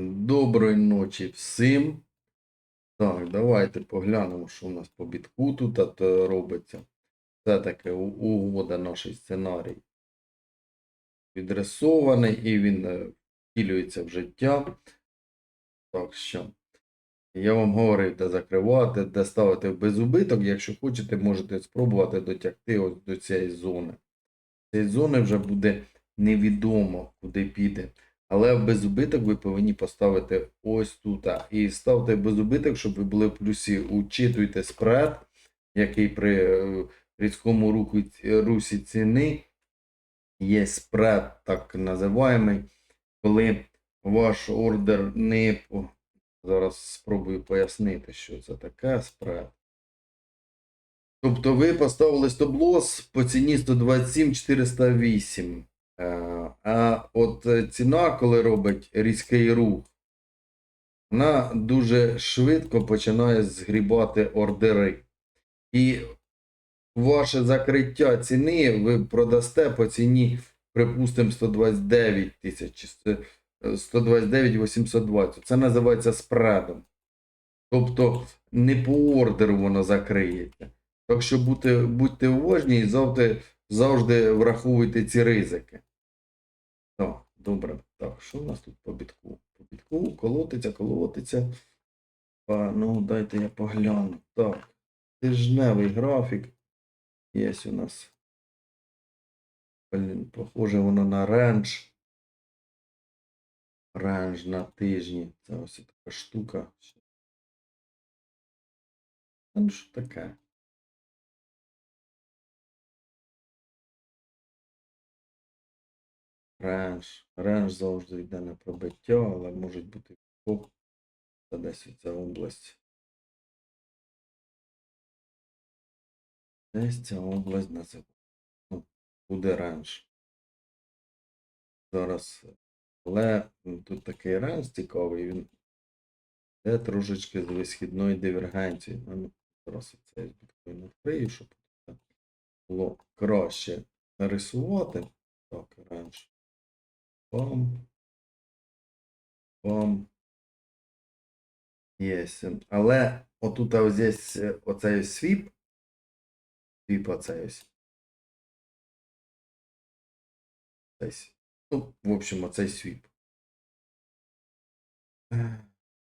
Доброї ночі всім. Так, давайте поглянемо, що у нас по бітку тут робиться. Все-таки угода наш сценарій відрисований і він е, втілюється в життя. Так що я вам говорив, де закривати, де ставити в безубиток. Якщо хочете, можете спробувати дотягти ось до цієї зони. Цієї зони вже буде невідомо, куди піде. Але в безубиток ви повинні поставити ось тут. І ставте в безубиток, щоб ви були в плюсі. Учитуйте спред, який при е, різкому руху, русі ціни є спред, так називаємий, коли ваш ордер не. Зараз спробую пояснити, що це таке спред. Тобто ви поставили стоп-лосс по ціні 127 408. Е, А от е, ціна, коли робить різкий рух, вона дуже швидко починає згрібати ордери. І ваше закриття ціни ви продасте по ціні, припустимо, 129 тисяч, е, 129 820. Це називається спредом. Тобто не по ордеру воно закриється. Так що будьте, будьте уважні і завжди, завжди враховуйте ці ризики. Добре. Так, що у нас тут по бітку? По бітку колотиться, колотиться. А, ну, дайте я погляну. Так. Тижневий графік. Є у нас. Блін, похоже воно на рендж. Рендж на тижні. Це ось така штука. Ну, що таке? Ренж. Ренж завжди йде на пробиття, але може бути відскок. Та десь ця область. Десь ця область називається. Ну, буде ренж. Зараз. Але тут такий ренж цікавий, він йде трошечки з висхідної дивергенції. А ну, Зараз цей біткоін відкрию, щоб це було краще нарисувати. Так, ренж. Пам. Пам. Єсть. Але отут ось здесь е, оцей ось свіп. Свіп оцей ось. Десь. Ну, в общем, оцей свіп. Е,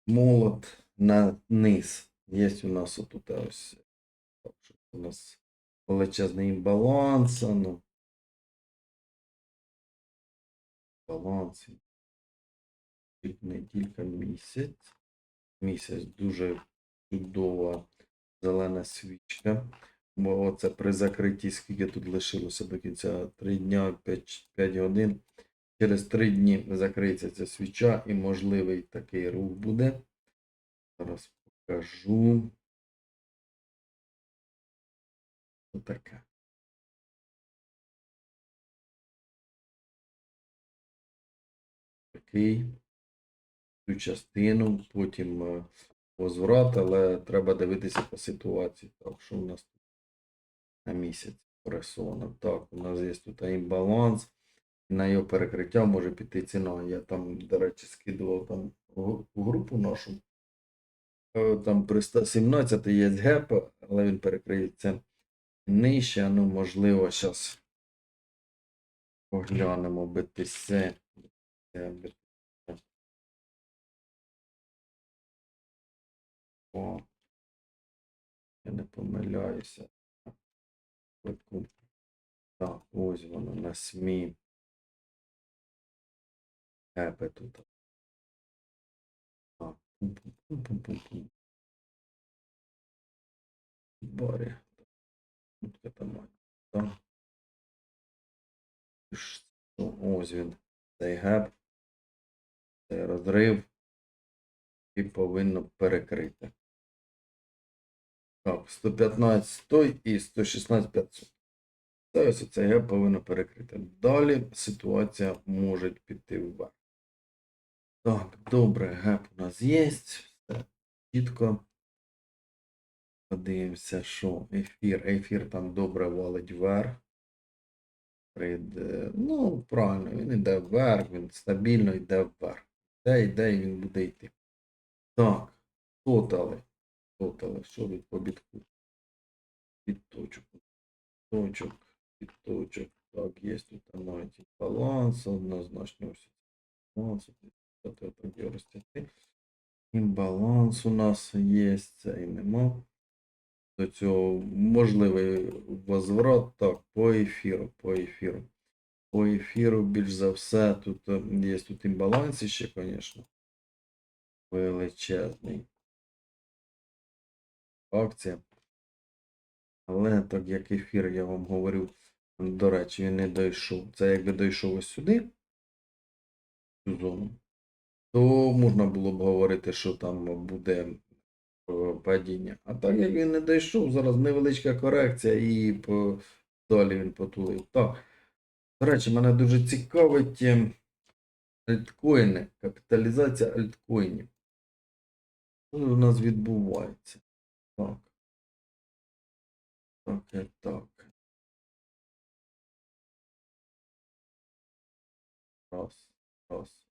Молот на низ. Є у нас отут ось. У нас величезний імбаланс. а Ну. Баланс. Неділька місяць. Місяць дуже чудова зелена свічка. Бо оце при закритті, скільки тут лишилося до кінця 3 дня 5, 5 годин. Через 3 дні закриється ця свіча і можливий такий рух буде. Зараз покажу. Отаке. Такий. Цю частину, потім е, возврат, але треба дивитися по ситуації. Так, що у нас тут на місяць пресовано. Так, у нас є тут імбаланс. На його перекриття може піти ціна. Я там, до речі, скидував там групу нашу. Е, Там при 117 є геп, але він перекриється нижче. Ну, можливо, зараз поглянемо. BTC. О, я не помиляюся. Так, ось воно на СМІ. Епе тут. Так, пум-пум-пум-пум-пум. Барі. Тут катамань. Так. Ось він. Цей геп. Цей розрив. І повинно перекрити. Так, 115 той і 116 500. Це ось цей геп повинно перекрити. Далі ситуація може піти вверх. Так, добре, геп у нас є. Все чітко. Подивимося, що ефір. Ефір там добре валить вверх. Прийде, ну, правильно, він йде вверх, він стабільно йде вверх. де йде він буде йти. Так, тотали. Тотали. Що від побітку? Відточок. Точок, відточок. Так, є тут навіть баланс, однозначно ось баланс. Так, його. Імбаланс у нас є, це і нема. До цього можливий возврат. Так, по ефіру, по ефіру. По ефіру більш за все тут е, є тут імбаланс ще, звісно. Величезний. Акція. Але так як ефір, я вам говорю, до речі, він не дійшов. Це якби дійшов ось сюди, цю зону, то можна було б говорити, що там буде е, падіння. А так як він не дійшов, зараз невеличка корекція і по... далі він потулив. Так. До речі, мене дуже цікавить е, альткоїни, капіталізація альткоїнів. Що у нас відбувається? Так. Так, так. Раз, раз.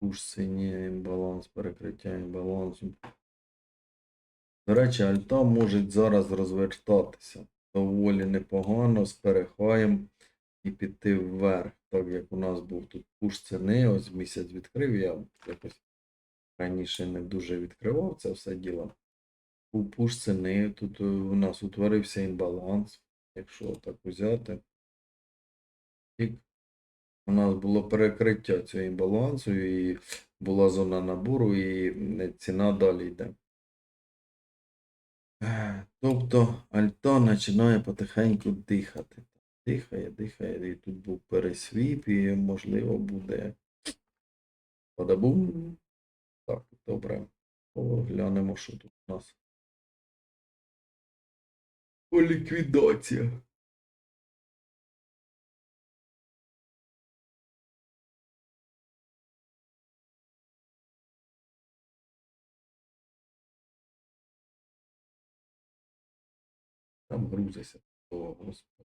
Уж синій імбаланс, перекриття імбалансу. До речі, альта може зараз розвертатися доволі непогано з перехаєм і піти вверх. Так як у нас був тут пуш ціни, ось місяць відкрив, я якось раніше не дуже відкривав це все діло. Пуш ціни, тут е, у нас утворився імбаланс, якщо так взяти. У нас було перекриття цього імбалансу, і була зона набору, і ціна далі йде. Тобто альта починає потихеньку дихати. Дихає, дихає, і тут був пересвіп, і можливо буде подабум. Так, добре. Поглянемо, що тут у нас. Ліквідація. Там грузиться. О, господи.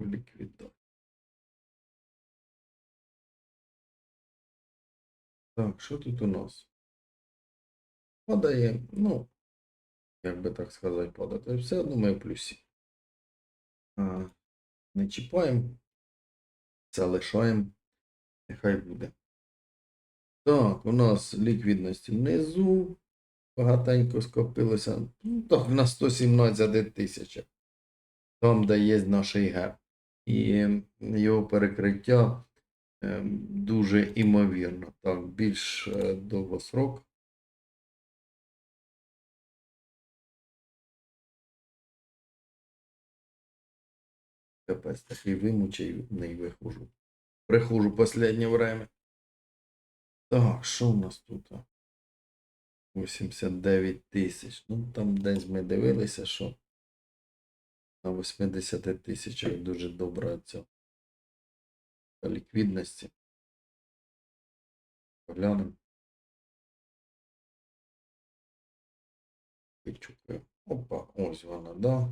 Ліквідація. Так, що тут у нас? Падає, ну, як би так сказати, падати. Все одно ми в плюсі. А, не чіпаємо. Це лишаємо. Нехай буде. Так, у нас ліквідності внизу. Багатенько скопилося. Ну, так, на 117 тисяч. Там, де є наш ІГ. І його перекриття е, дуже імовірно. Так, більш е, довгосрок. Капець, такий вимучений виходжу. Прихожу последнє время. Так, що у нас тут? 89 тисяч. Ну, там десь ми дивилися, що на 80 тисячах дуже добра ця ліквідності. Поглянемо. Опа, ось вона, да.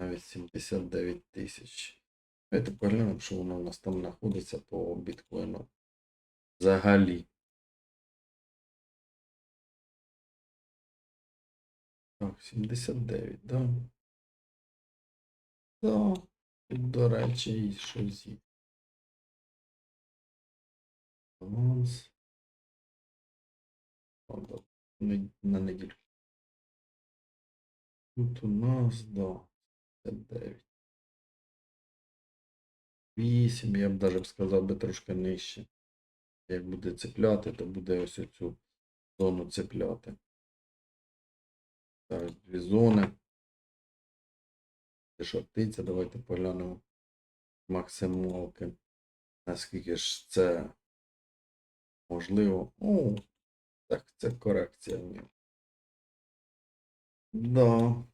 Навіть 79 тисяч. Давайте поглянемо, що воно у нас там знаходиться по біткоїну. Взагалі. Так, 79, да. Да. До речі, і щось є. Баланс. На неділю. Тут у нас, да, 59. 8, я б навіть сказав би трошки нижче. Як буде цепляти, то буде ось цю зону цепляти. Так, дві зони. Це шортиця, давайте поглянемо максималки. Наскільки ж це можливо. О, так, це корекція. Да.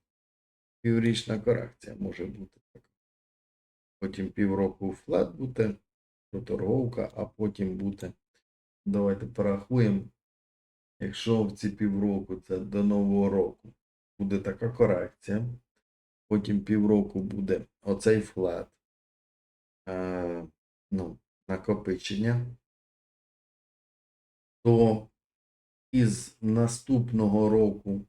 Піврічна корекція може бути така. Потім півроку флет буде, проторговка, а потім буде. Давайте порахуємо. Якщо в ці півроку це до нового року буде така корекція, потім півроку буде оцей флет. е, ну, накопичення, то із наступного року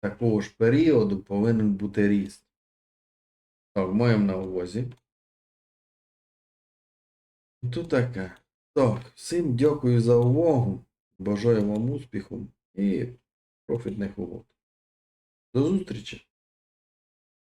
такого ж періоду повинен бути ріст. Так, маємо на увазі. Тут таке. Так, всім дякую за увагу. Бажаю вам успіху і профітних угод. До зустрічі!